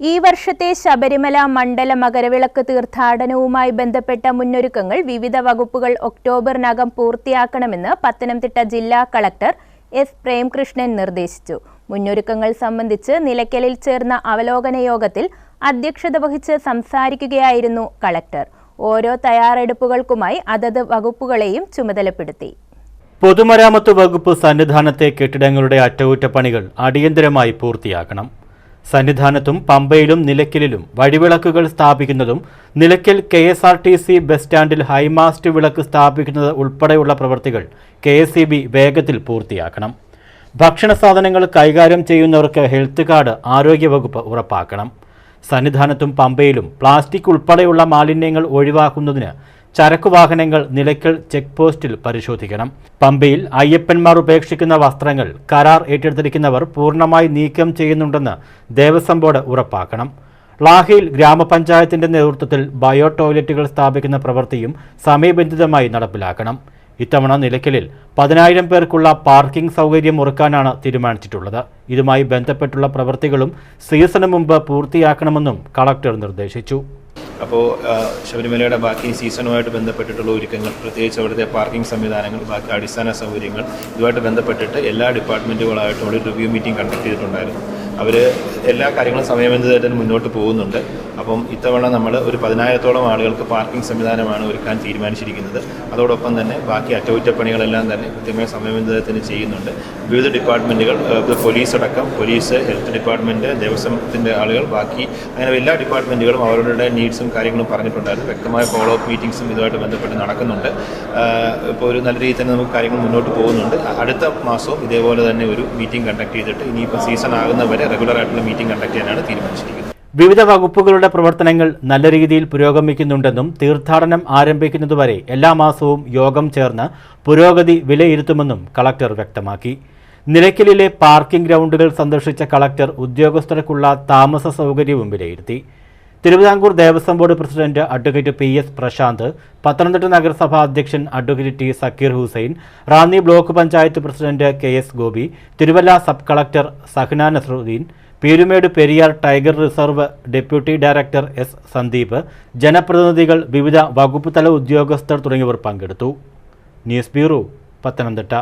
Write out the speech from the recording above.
ഈ വർഷത്തെ ശബരിമല മണ്ഡല മകരവിളക്ക് തീർത്ഥാടനവുമായി ബന്ധപ്പെട്ട മുന്നൊരുക്കങ്ങൾ വിവിധ വകുപ്പുകൾ ഒക്ടോബറിനകം പൂർത്തിയാക്കണമെന്ന് പത്തനംതിട്ട ജില്ലാ കളക്ടർ എസ് പ്രേംകൃഷ്ണൻ നിർദ്ദേശിച്ചു. മുന്നൊരുക്കങ്ങൾ സംബന്ധിച്ച് നിലയ്ക്കലിൽ ചേർന്ന അവലോകന യോഗത്തിൽ അധ്യക്ഷത വഹിച്ച് സംസാരിക്കുകയായിരുന്നു കളക്ടർ. ഓരോ തയ്യാറെടുപ്പുകൾക്കുമായി അതത് വകുപ്പുകളെയും ചുമതലപ്പെടുത്തി. പൊതുമരാമത്ത് വകുപ്പ് സന്നിധാനത്തെ കെട്ടിടങ്ങളുടെ അറ്റകുറ്റപ്പണികൾ അടിയന്തരമായി പൂർത്തിയാക്കണം. സന്നിധാനത്തും പമ്പയിലും നിലയ്ക്കലിലും വഴിവിളക്കുകൾ സ്ഥാപിക്കുന്നതും Nilakkal K S R T C bus സ്റ്റാൻഡിൽ ഹൈമാസ്റ്റ് വിളക്ക് സ്ഥാപിക്കുന്നത് ഉൾപ്പെടെയുള്ള പ്രവൃത്തികൾ കെ എസ് ഇ ബി വേഗത്തിൽ പൂർത്തിയാക്കണം. ഭക്ഷണ സാധനങ്ങൾ കൈകാര്യം ചെയ്യുന്നവർക്ക് ഹെൽത്ത് കാർഡ് ആരോഗ്യവകുപ്പ് ഉറപ്പാക്കണം. സന്നിധാനത്തും പമ്പയിലും പ്ലാസ്റ്റിക് ഉൾപ്പെടെയുള്ള മാലിന്യങ്ങൾ ഒഴിവാക്കുന്നതിന് ചരക്കു വാഹനങ്ങൾ നിലയ്ക്കൽ ചെക്ക് പോസ്റ്റിൽ പരിശോധിക്കണം. പമ്പയിൽ അയ്യപ്പന്മാർ ഉപേക്ഷിക്കുന്ന വസ്ത്രങ്ങൾ കരാർ ഏറ്റെടുത്തിരിക്കുന്നവർ പൂർണമായി നീക്കം ചെയ്യുന്നുണ്ടെന്ന് ദേവസ്വം ബോർഡ് ഉറപ്പാക്കണം. ലാഹയിൽ ഗ്രാമപഞ്ചായത്തിന്റെ നേതൃത്വത്തിൽ ബയോ ടോയ്ലറ്റുകൾ സ്ഥാപിക്കുന്ന പ്രവൃത്തിയും സമയബന്ധിതമായി നടപ്പിലാക്കണം. ഇത്തവണ നിലയ്ക്കലിൽ പതിനായിരം പേർക്കുള്ള പാർക്കിംഗ് സൗകര്യം ഒരുക്കാനാണ് തീരുമാനിച്ചിട്ടുള്ളത്. ഇതുമായി ബന്ധപ്പെട്ടുള്ള പ്രവൃത്തികളും സീസണ് മുമ്പ് പൂർത്തിയാക്കണമെന്നും കളക്ടർ നിർദ്ദേശിച്ചു. അപ്പോൾ ശബരിമലയുടെ ബാക്കി സീസണുമായിട്ട് ബന്ധപ്പെട്ടിട്ടുള്ള ഒരുക്കങ്ങൾ പ്രത്യേകിച്ച് അവിടുത്തെ പാർക്കിംഗ് സംവിധാനങ്ങൾ ബാക്കി അടിസ്ഥാന സൗകര്യങ്ങൾ ഇതുമായിട്ട് ബന്ധപ്പെട്ടിട്ട് എല്ലാ ഡിപ്പാർട്ട്മെന്റുകളായിട്ടും ഒരു റിവ്യൂ മീറ്റിംഗ് കണ്ടക്ട് ചെയ്തിട്ടുണ്ടായിരുന്നു. അവർ എല്ലാ കാര്യങ്ങളും സമയബന്ധിതമായിട്ട് മുന്നോട്ട് പോകുന്നുണ്ട്. അപ്പം ഇത്തവണ നമ്മൾ ഒരു പതിനായിരത്തോളം ആളുകൾക്ക് പാർക്കിംഗ് സംവിധാനമാണ് ഒരുക്കാൻ തീരുമാനിച്ചിരിക്കുന്നത്. അതോടൊപ്പം തന്നെ ബാക്കി അറ്റകുറ്റപ്പണികളെല്ലാം തന്നെ കൃത്യമായ സമയബന്ധിതത്തിന് ചെയ്യുന്നുണ്ട്. വിവിധ ഡിപ്പാർട്ട്മെന്റുകൾ പോലീസ് അടക്കം പോലീസ് ഹെൽത്ത് ഡിപ്പാർട്ട്മെന്റ് ദേവസ്വത്തിന്റെ ആളുകൾ ബാക്കി അങ്ങനെ എല്ലാ ഡിപ്പാർട്ട്മെന്റുകളും അവരുടെ നീഡ്സും കാര്യങ്ങളും പറഞ്ഞിട്ടുണ്ടായിരുന്നു. വ്യക്തമായ ഫോളോ അപ്പ് മീറ്റിംഗ്സും ഇതുമായിട്ട് ബന്ധപ്പെട്ട് നടക്കുന്നുണ്ട്. ഇപ്പോൾ ഒരു നല്ല രീതിയിൽ തന്നെ നമുക്ക് കാര്യങ്ങൾ മുന്നോട്ട് പോകുന്നുണ്ട്. അടുത്ത മാസവും ഇതേപോലെ തന്നെ ഒരു മീറ്റിംഗ് കണ്ടക്ട് ചെയ്തിട്ട് ഇനിയിപ്പോൾ സീസൺ ആകുന്നവരെ റെഗുലർ ആയിട്ടുള്ള മീറ്റിംഗ് കണ്ടക്ട് ചെയ്യാനാണ് തീരുമാനിച്ചിരിക്കുന്നത്. വിവിധ വകുപ്പുകളുടെ പ്രവർത്തനങ്ങൾ നല്ല രീതിയിൽ പുരോഗമിക്കുന്നുണ്ടെന്നും തീർത്ഥാടനം ആരംഭിക്കുന്നതുവരെ എല്ലാ മാസവും യോഗം ചേർന്ന് പുരോഗതി വിലയിരുത്തുമെന്നും കളക്ടർ വ്യക്തമാക്കി. നിലയ്ക്കലിലെ പാർക്കിംഗ് ഗ്രൗണ്ടുകൾ സന്ദർശിച്ച കളക്ടർ ഉദ്യോഗസ്ഥർക്കുള്ള താമസ സൗകര്യവും വിലയിരുത്തി. Thiruvithamkoor Devaswom board president advocate P S Prasanth Pathanamthitta നഗരസഭാ അധ്യക്ഷൻ advocate T Sakkir Hussain Ranni block panchayat president K S Gopi Thiruvalla sub collector Sahna Nazaruddin Peermade Periyar tiger reserve deputy director S Sandeep ജനപ്രതിനിധികൾ വിവിധ വകുപ്പ് തല ഉദ്യോഗസ്ഥർ തുടങ്ങിയവർ പങ്കെടുത്തു. News bureau Pathanamthitta.